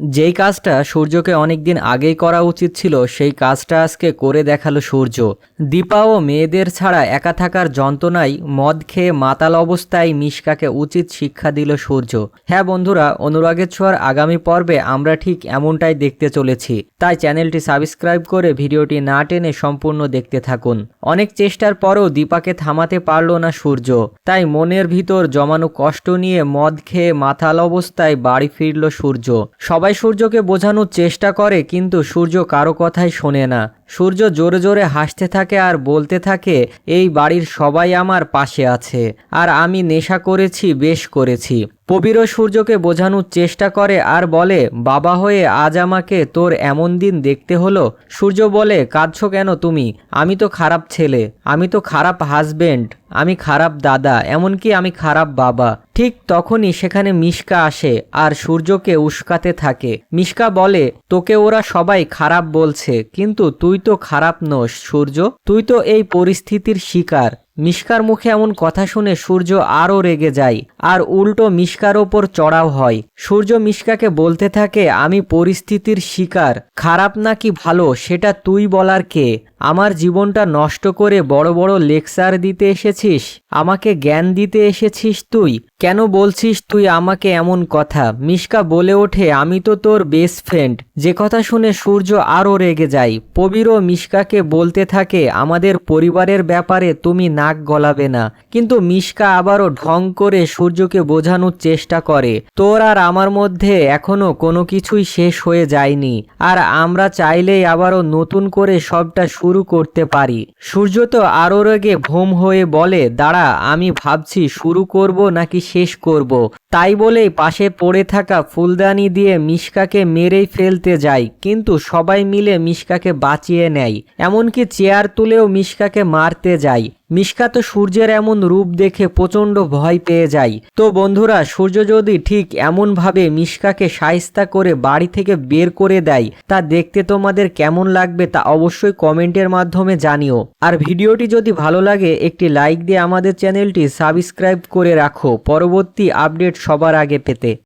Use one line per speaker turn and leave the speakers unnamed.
যেই কাজটা সূর্যকে অনেকদিন আগেই করা উচিত ছিল, সেই কাজটা আজকে করে দেখাল সূর্য। দীপা ও মেয়েদের ছাড়া একা থাকার যন্ত্রণায় মদ খেয়ে মাতাল অবস্থায় মিশকাকে উচিত শিক্ষা দিল সূর্য। হ্যাঁ বন্ধুরা, অনুরাগের ছোঁয়ার আগামী পর্বে আমরা ঠিক এমনটাই দেখতে চলেছি। তাই চ্যানেলটি সাবস্ক্রাইব করে ভিডিওটি না টেনে সম্পূর্ণ দেখতে থাকুন। অনেক চেষ্টার পরেও দীপাকে থামাতে পারল না সূর্য। তাই মনের ভিতর জমানো কষ্ট নিয়ে মদ খেয়ে মাতাল অবস্থায় বাড়ি ফিরল সূর্য। সবাই সূর্যকে বোঝানোর চেষ্টা করে কিন্তু সূর্য কারও কথাই শোনে না। সূর্য জোরে জোরে হাসতে থাকে আর বলতে থাকে, এই বাড়ির সবাই আমার পাশে আছে, আর আমি নেশা করেছি, বেশ করেছি। পবিরও সূর্যকে বোঝানোর চেষ্টা করে আর বলে, বাবা হয়ে আজ আমাকে তোর এমন দিন দেখতে হলো। সূর্য বলে, কাঁদছো কেন তুমি? আমি তো খারাপ ছেলে, আমি তো খারাপ হাজবেন্ড আমি খারাপ দাদা, এমনকি আমি খারাপ বাবা। ঠিক তখনই সেখানে মিশকা আসে আর সূর্যকে উস্কাতে থাকে। মিশকা বলে, তোকে ওরা সবাই খারাপ বলছে, কিন্তু তুই তো খারাপ নোস সূর্য। তুই তো এই পরিস্থিতির শিকার। মিশকার মুখে এমন কথা শুনে সূর্য আরও রেগে যায়, আর উল্টো মিশকার ওপর চড়াও হয়। সূর্য মিশকাকে বলতে থাকে, আমি পরিস্থিতির শিকার, খারাপ নাকি ভালো, সেটা তুই বলার কে? আমার জীবনটা নষ্ট করে বড় বড় লেকচার দিতে এসেছিস, আমাকে জ্ঞান দিতে এসেছিস তুই, কেন বলছিস তুই আমাকে এমন কথা? মিশকা বলে ওঠে, আমি তো তোর বেস্ট ফ্রেন্ড যে কথা শুনে সূর্য আরও রেগে যায়। পবিরও মিশকাকে বলতে থাকে, আমাদের পরিবারের ব্যাপারে তুমি নাক গলাবে না। কিন্তু মিশকা আবারও ঢং করে সূর্যকে বোঝানোর চেষ্টা করে। তোর আর আমার মধ্যে এখনও কোনো কিছুই শেষ হয়ে যায়নি। আর আমরা চাইলেই আবারও নতুন করে সবটা শুরু করতে পারি। সূর্য তো আরও রেগে ভোম হয়ে বলে, দাঁড়া, আমি ভাবছি শুরু করব নাকি শেষ করব? তাই বলেই পাশে পড়ে থাকা ফুলদানি দিয়ে মিশকাকে মেরেই ফেলতে যায় কিন্তু সবাই মিলে মিশকাকে বাঁচিয়ে নেয়। এমনকি চেয়ার তুলেও মিশকাকে মারতে যায় মিশকা তো সূর্যের এমন রূপ দেখে প্রচণ্ড ভয় পেয়ে যায়। তো বন্ধুরা, সূর্য যদি ঠিক এমনভাবে মিশকাকে সায়স্তা করে বাড়ি থেকে বের করে দেয়, তা দেখতে তোমাদের কেমন লাগবে তা অবশ্যই কমেন্টের মাধ্যমে জানিও। আর ভিডিওটি যদি ভালো লাগে, একটি লাইক দিয়ে আমাদের চ্যানেলটি সাবস্ক্রাইব করে রাখো। পরবর্তী আপডেট সবার আগে পেতে।